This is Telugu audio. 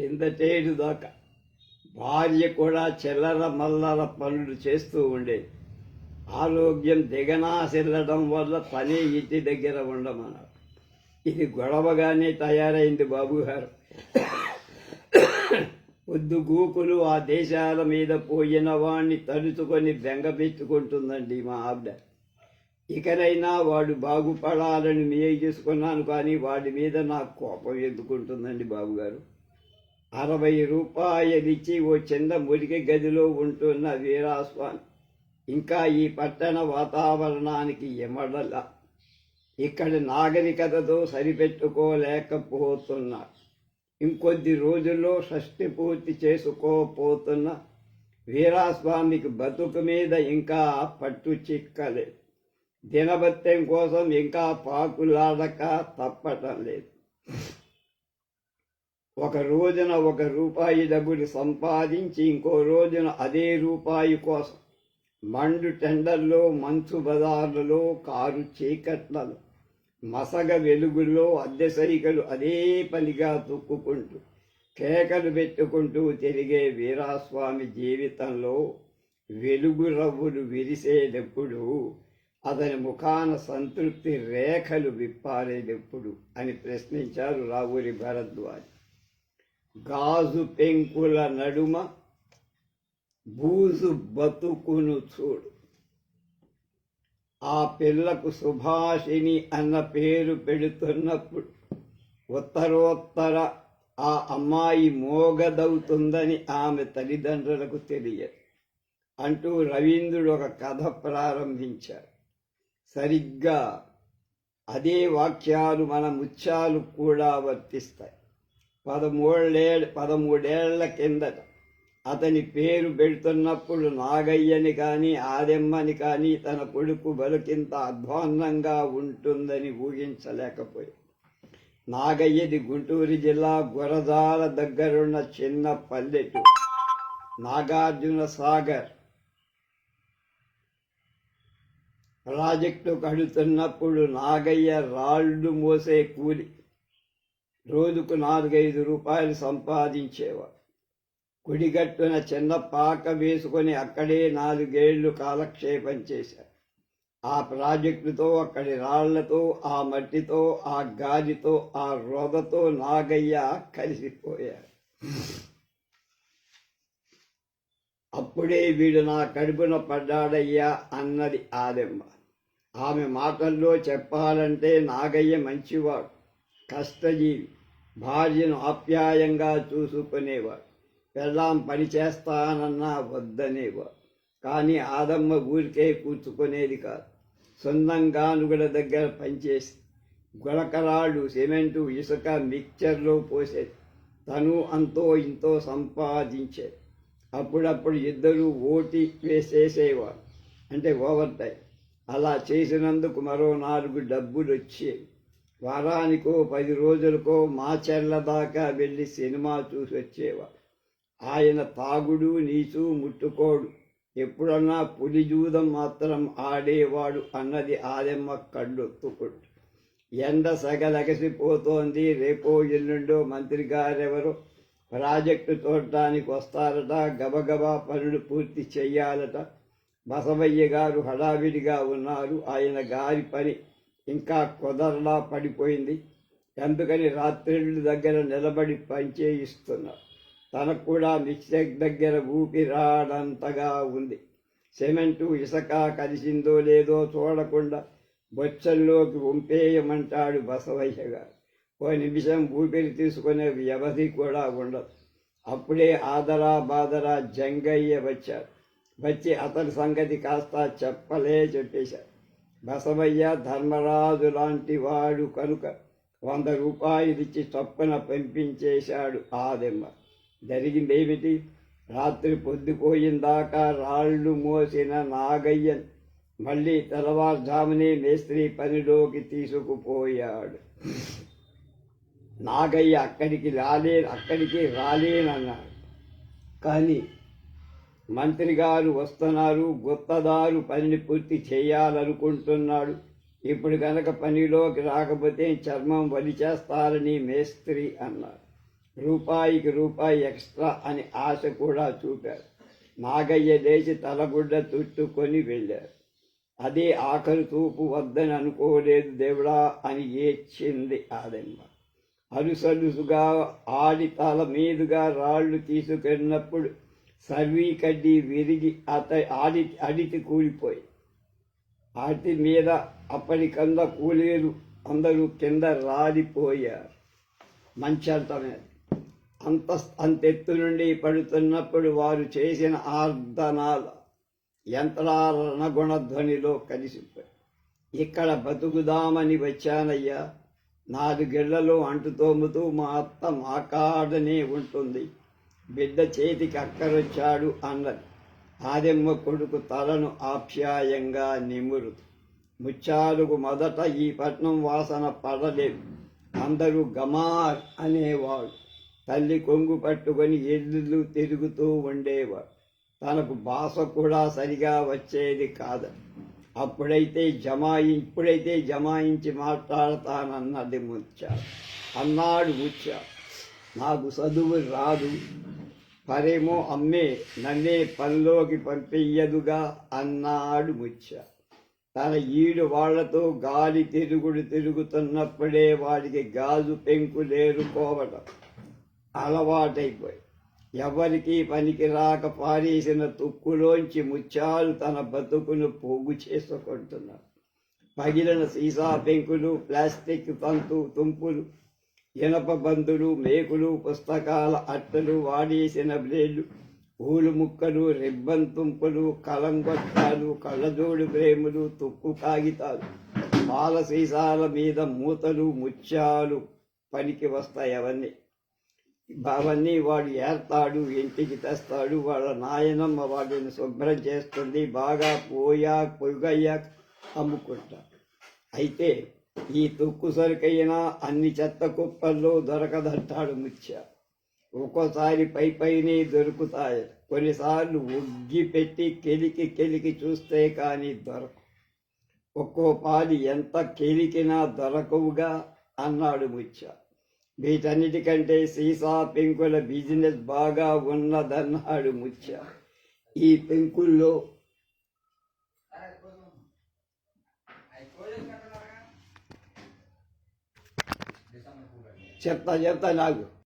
కిందటేడు దాకా. భార్య కూడా చెల్లర మల్లర పనులు చేస్తూ ఉండేది. ఆరోగ్యం దిగనాసిల్లడం వల్ల పని ఇంటి దగ్గర ఉండమన్నారు. ఇది గొడవగానే తయారైంది బాబు గారు. పొద్దు గూకులు ఆ దేశాల మీద పోయిన వాణ్ణి తలుచుకొని బెంగపెట్టుకుంటుందండి మా ఆవిడ. ఇకనైనా వాడు బాగుపడాలని మేము చేసుకున్నాను కానీ వాడి మీద నాకు కోపం ఎందుకుంటుందండి బాబుగారు అరవై రూపాయలిచ్చి ఓ చిన్న మురికి గదిలో ఉంటున్న వీరాస్వామి. ఇంకా ఈ పట్టణ వాతావరణానికి ఎమడల. ఇక్కడ నాగరికతతో సరిపెట్టుకోలేకపోతున్నా ఇంకొద్ది రోజుల్లో షష్టి పూర్తి చేసుకోపోతున్న వీరాస్వామికి బతుకు మీద ఇంకా పట్టు చిక్కలేదు. దినభత్యం కోసం ఇంకా పాకులాడక తప్పటం లేదు. ఒక రోజున ఒక రూపాయి డబ్బులు సంపాదించి ఇంకో రోజున అదే రూపాయి కోసం మండు టెండర్లో మంచు బజార్లలో కారు చీకట్లలో మసగ వెలుగుల్లో అద్దె సైకలు అదే పనిగా తొక్కుకుంటూ కేకలు పెట్టుకుంటూ తిరిగే వీరాస్వామి జీవితంలో వెలుగు రవ్వులు విరిసేటప్పుడు అతని ముఖాన సంతృప్తి రేఖలు విప్పాలేటప్పుడు అని ప్రశ్నించారు రావురి భరద్వాజ్. గాజు పెంకుల నడుమ బూజు బతుకును చూడు. ఆ పిల్లకు సుభాషిణి అన్న పేరు పెడుతున్నప్పుడు ఉత్తరోత్తర ఆ అమ్మాయి మోగదవుతుందని ఆమె తల్లిదండ్రులకు తెలియదు అంటూ రవీంద్రుడు ఒక కథ ప్రారంభించారు. సరిగ్గా అదే వాక్యాలు మన ముత్యాలు కూడా వర్తిస్తాయి. పదమూడేళ్ళ పదమూడేళ్ళ కిందట అతని పేరు పెడుతున్నప్పుడు నాగయ్యని కానీ ఆదెమ్మని కానీ తన కొడుకు బలుకింత అధ్వాన్నంగా ఉంటుందని ఊహించలేకపోయి నాగయ్యది గుంటూరు జిల్లా గురజాల దగ్గరున్న చిన్న పల్లెటూరు. నాగార్జున సాగర్ ప్రాజెక్టు కడుతున్నప్పుడు నాగయ్య రాళ్ళు మోసే కూలి రోజుకు నాలుగైదు రూపాయలు సంపాదించేవాడు. కుడిగట్టున చిన్న పాక వేసుకొని అక్కడే నాలుగేళ్ళు కాలక్షేపం చేశారు ఆ ప్రాజెక్టుతో అక్కడి రాళ్ళతో ఆ మట్టితో ఆ గాలితో ఆ రోదతో నాగయ్య కలిసిపోయారు అప్పుడే వీడు నా కడుపున పడ్డాడయ్యా అన్నది ఆదెమ్మ ఆమె మాటల్లో చెప్పాలంటే నాగయ్య మంచివాడు. కష్టజీవి. భార్యను ఆప్యాయంగా చూసుకునేవాడు. పెళ్ళాం పని చేస్తానన్నా వద్దనేవాడు. కానీ ఆదమ్మ ఊరికే కూర్చుకునేది కాదు. సొంతంగా నుగుల దగ్గర పనిచేసి గులకరాళ్ళు సిమెంటు ఇసుక మిక్చర్లో పోసేది. తను అంతో ఇంతో సంపాదించేది. అప్పుడప్పుడు ఇద్దరు ఓటి వేసేసేవారు. అంటే ఓవర్ టైం. అలా చేసినందుకు మరో నాలుగు డబ్బులు వచ్చేవి వారానికో పది రోజులకో మా చెర్ల దాకా వెళ్ళి సినిమా చూసి వచ్చేవాడు ఆయన తాగుడు నీచు ముట్టుకోడు. ఎప్పుడన్నా పులిజూదం మాత్రం ఆడేవాడు అన్నది ఆదెమ్మ కళ్ళొత్తుకుంటు. ఎండ సగలగసిపోతోంది. రేపో ఎల్లుండో మంత్రి గారెవరో ప్రాజెక్టు చూడటానికి వస్తారట. గబగబా పనులు పూర్తి చెయ్యాలట. బసవయ్య గారు హడావిడిగా ఉన్నారు. ఆయన గారి పని ఇంకా కుదరలా పడిపోయింది. ఎందుకని రాత్రిళ్ళు దగ్గర నిలబడి పనిచేయిస్తున్నారు తనకు కూడా మిక్సర్ దగ్గర ఊపిరాడంతగా ఉంది. సిమెంటు ఇసుక కలిసిందో లేదో చూడకుండా బొచ్చల్లోకి వంపేయమంటాడు బసవయ్య గారు. ఓ నిమిషం ఊపిరి తీసుకునే వ్యవధి కూడా ఉండదు. అప్పుడే ఆదరా బాదరా జంగయ్య వచ్చాడు వచ్చి అతని సంగతి కాస్త చెప్పలే చెప్పేశారు. బసవయ్య ధర్మరాజు లాంటి వాడు కనుక వంద రూపాయలు ఇచ్చి చొప్పున పంపించేశాడు. ఆదెమ్మ జరిగిందేమిటి రాత్రి పొద్దుపోయిందాకా రాళ్ళు మోసిన నాగయ్యన్ మళ్ళీ తెల్లవారుజామునే మేస్త్రి పనిలోకి తీసుకుపోయాడు. నాగయ్య అక్కడికి రాలే అక్కడికి రాలేనన్నాడు. కానీ మంత్రి గారు వస్తున్నారు గుత్తదారు పనిని పూర్తి చేయాలనుకుంటున్నాడు. ఇప్పుడు కనుక పనిలోకి రాకపోతే చర్మం వలి చేస్తారని మేస్త్రి అన్నారు. రూపాయికి రూపాయి ఎక్స్ట్రా అని ఆశ కూడా చూపారు. నాగయ్య లేచి తలగుడ్డ తుట్టుకొని వెళ్ళారు. అదే ఆఖరి తూపు వద్దని అనుకోలేదు దేవుడా అని ఏడ్చింది ఆదమ్మ అలుసలుసుగా ఆడి తల మీదుగా రాళ్ళు తీసుకెళ్ళినప్పుడు సర్వీ కడ్డీ విరిగి అత ఆడి అడితి కూలిపోయి. ఆటి మీద అప్పటికంద కూలీలు అందరూ కింద రాలిపోయారు. మంచంతమే. అంత అంతెత్తు నుండి పడుతున్నప్పుడు వారు చేసిన ఆర్దనాల యంత్రాల గుణధ్వనిలో కలిసిపోయి. ఇక్కడ బతుకుదామని వచ్చానయ్యా. నాలుగేళ్ళలో అంటు తోముతూ మా అత్త మా కాడనే ఉంటుంది. బిడ్డ చేతికి అక్కరొచ్చాడు అన్నది. ఆదెమ్మ కొడుకు తలను ఆప్యాయంగా నిమురు ముచ్చాలుకు మొదట ఈ పట్నం వాసన పడలేదు. అందరూ గమార్ అనేవాడు తల్లి కొంగు పట్టుకొని ఎల్లు తిరుగుతూ ఉండేవాడు. తనకు భాష కూడా సరిగా వచ్చేది కాదు. అప్పుడైతే జమాయి ఇప్పుడైతే జమాయించి మాట్లాడతానన్నది ముచ్చ అన్నాడు ముచ్చ నాకు చదువు రాదు. పరేమో అమ్మే నన్నే పనిలోకి పంపెయ్యదుగా అన్నాడు ముచ్చ తన ఈడు వాళ్ళతో గాలి తిరుగుడు తిరుగుతున్నప్పుడే వాడికి గాజు పెంకులేరుకోవటం అలవాటైపోయి. ఎవరికీ పనికి రాక పారేసిన తుక్కులోంచి ముత్యాలు తన బతుకును పోగు చేసుకుంటున్నాడు పగిలిన సీసా పెంకులు ప్లాస్టిక్ తంతు తుంపులు ఇనప బందులు మేకులు పుస్తకాల అట్టలు వాడేసిన బ్లేడ్లు పూలు ముక్కలు రిబ్బన్ తుంపులు కలంగొట్టాలు కళ్ళజోడు ప్రేములు తుక్కు కాగితాలు పాల సీసాల మీద మూతలు ముత్యాలు పనికి వస్తాయి అవన్నీ. అవన్నీ వాడు ఏర్తాడు ఇంటికి తెస్తాడు వాళ్ళ నాయనమ్మ వాడిని శుభ్రం చేస్తుంది బాగా పోయా పొగయ్యాక అమ్ముకుంటాడు. అయితే ఈ తుక్కు సరికైనా అన్ని చెత్త కుప్పల్లో దొరకదంటాడు ముత్య. ఒక్కోసారి పై పైనే దొరుకుతాయి. కొన్నిసార్లు ఒగ్గి పెట్టి కెలికి కెలికి చూస్తే కానీ దొరక. ఒక్కో పాది ఎంత కెలికినా దొరకవుగా అన్నాడు ముత్య. వీటన్నిటికంటే సీసా పెంకుల బిజినెస్ బాగా ఉన్నదన్నాడు ముత్య. ఈ పెంకుల్లో చెత్త చెత్త నాకు.